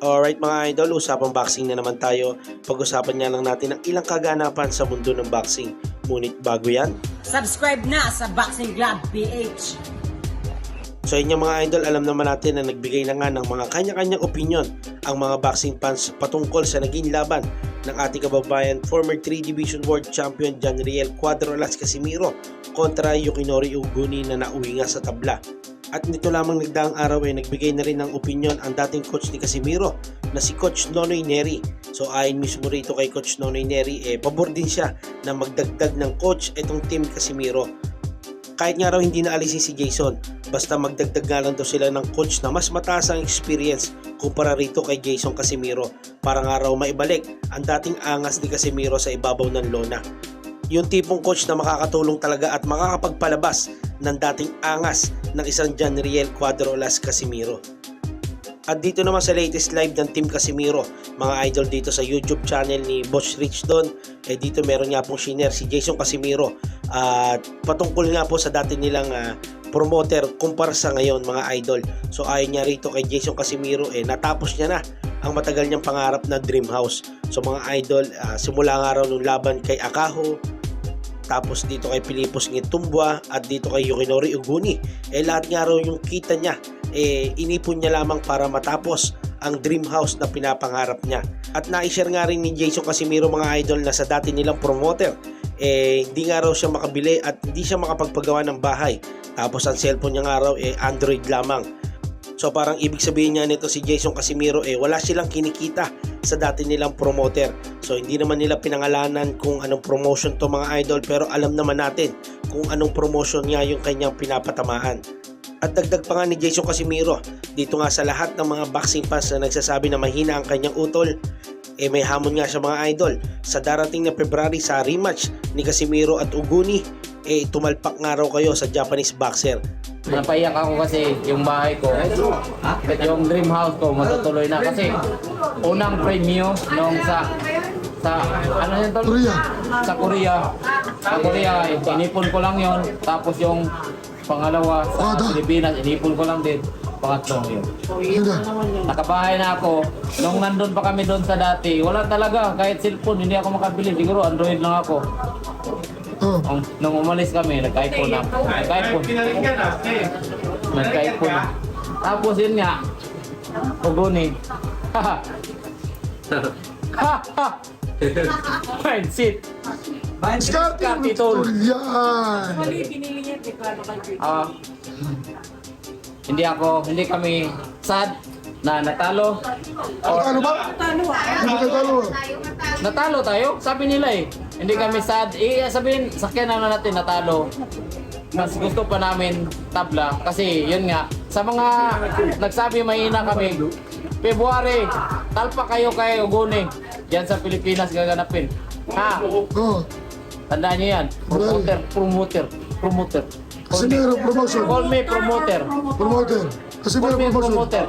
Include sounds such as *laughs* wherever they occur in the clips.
Alright mga idol, usapang boxing na naman tayo. Pag-usapan nga lang natin ang ilang kaganapan sa mundo ng boxing. Ngunit bago yan, Subscribe na sa Boxing Club PH. So inyo mga idol, alam naman natin na nagbigay na nga ng mga kanya-kanyang opinion ang mga boxing fans patungkol sa naging laban ng ating kababayan former 3 Division World Champion John Riel Cuadrolas Casimiro kontra Yukinori Uguni na nauwi nga sa tabla. At nito lamang nagdaang araw ay nagbigay na rin ng opinion ang dating coach ni Casimiro na si Coach Nonoy Neri. So ayon mismo rito kay Coach Nonoy Neri, eh, pabor din siya na magdagdag ng coach itong team Casimiro kahit nga raw hindi na alisin si Jason, basta magdagdag nga lang daw sila ng coach na mas mataas ang experience kumpara rito kay Jason Casimiro para nga raw maibalik ang dating angas ni Casimiro sa ibabaw ng lona. Yung tipong coach na makakatulong talaga at makakapagpalabas ng dating angas ng isang John Riel Cuadrolas Casimiro. At dito naman sa latest live ng Team Casimiro, mga idol dito sa YouTube channel ni Boss Rich Don, eh dito meron nga pong shiner si Jason Casimiro at patungkol nga po sa dati nilang ah, promoter kumpara sa ngayon mga idol. So ayon niya rito kay Jason Casimiro eh natapos niya na ang matagal niyang pangarap na dream house. So mga idol, ah, simula nga raw nung laban kay Akaho, tapos dito kay Pilipos Ngitumbwa at dito kay Yukinori Uguni. Eh lahat nga raw yung kita niya, eh inipon niya lamang para matapos ang dream house na pinapangarap niya. At na-share nga rin ni Jason Casimiro mga idol na sa dati nilang promoter, eh hindi nga raw siya makabili at hindi siya makapagpagawa ng bahay. Tapos ang cellphone niya nga raw eh Android lamang. So parang ibig sabihin niya nito si Jason Casimiro eh wala silang kinikita sa dati nilang promoter. So hindi naman nila pinangalanan kung anong promotion to mga idol pero alam naman natin kung anong promotion niya yung kanyang pinapatamaan. At dagdag pa nga ni Jason Casimiro, dito nga sa lahat ng mga boxing fans na nagsasabi na mahina ang kanyang utol, eh may hamon nga siya mga idol. Sa darating na February sa rematch ni Casimiro at Uguni, eh tumalpak nga raw kayo sa Japanese boxer. Napaiyak ako kasi yung bahay ko, yung dream house ko matutuloy na kasi unang premyo nung sa sa ano yun tol? Korea. Sa Korea. Sa Korea, inipon ko lang yon Tapos yung pangalawa sa Ada. Pilipinas, inipon ko lang din. Pangatlong yun. Hindi. Nakabahay na ako. Nung nandun pa kami doon sa dati, wala talaga. Kahit cellphone, hindi ako makabili. Siguro Android lang ako. Oh. Nung, nung umalis kami, nag-iPhone na. Nag-iPhone. Nag-iPhone. Tapos yun nga, Uguni. Ha *laughs* ha! Ha Mindset. Scotty Capitol. Yan. Ah, hindi ako, hindi kami sad na natalo. Or, Ano ba? Talo? natalo tayo? Sabi nila eh. Hindi kami sad. Eh, sabihin, sakyan na natin natalo. Mas gusto pa namin tabla kasi yun nga sa mga nagsabi mahina kami February talpa kayo kay Uguni diyan sa Pilipinas gaganapin ha Oh. tandaan niyo yan promoter promoter promoter Kasi meron promotion. call me promoter Promoter. Kasi call meron me promotion. promoter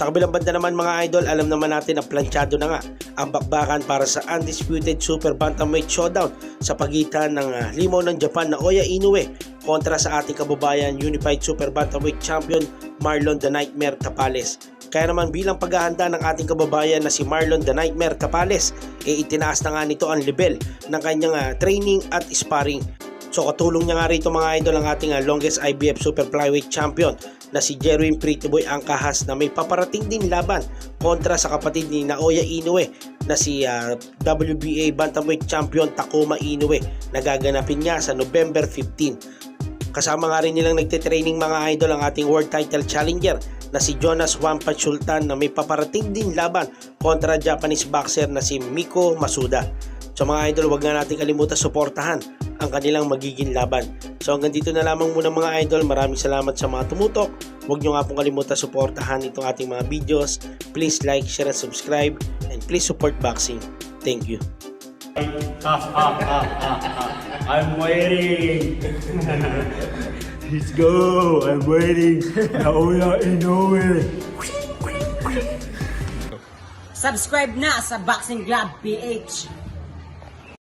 Sa kabilang banda naman mga idol, alam naman natin na planchado na nga ang bakbakan para sa undisputed super bantamweight showdown sa pagitan ng ah, limaw ng Japan na Oya Inoue kontra sa ating kababayan Unified Super Bantamweight Champion Marlon the Nightmare Tapales. Kaya naman bilang paghahanda ng ating kababayan na si Marlon the Nightmare Tapales, e itinaas na nga nito ang level ng kanyang ah, training at sparring So katulong niya nga rito mga idol ang ating ah, longest IBF Super Flyweight Champion na si Jerwin Pretty Boy Angkahas na may paparating din laban kontra sa kapatid ni Naoya Inoue na si ah, WBA Bantamweight Champion Takuma Inoue na gaganapin niya sa November 15. Kasama nga rin nilang nagtitraining mga idol ang ating World Title Challenger na si Jonas Wampat Sultan na may paparating din laban kontra Japanese boxer na si Miko Masuda. So mga idol, wag nga natin kalimutan suportahan ang kanilang magiging laban. So hanggang dito na lamang muna mga idol. Maraming salamat sa mga tumutok. Huwag nyo nga pong kalimutan suportahan itong ating mga videos. Please like, share, and subscribe. And please support boxing. Thank you. *laughs* I'm waiting. *laughs* Let's go. I'm waiting. Nauna Inoue. Subscribe na sa Boxing Club PH.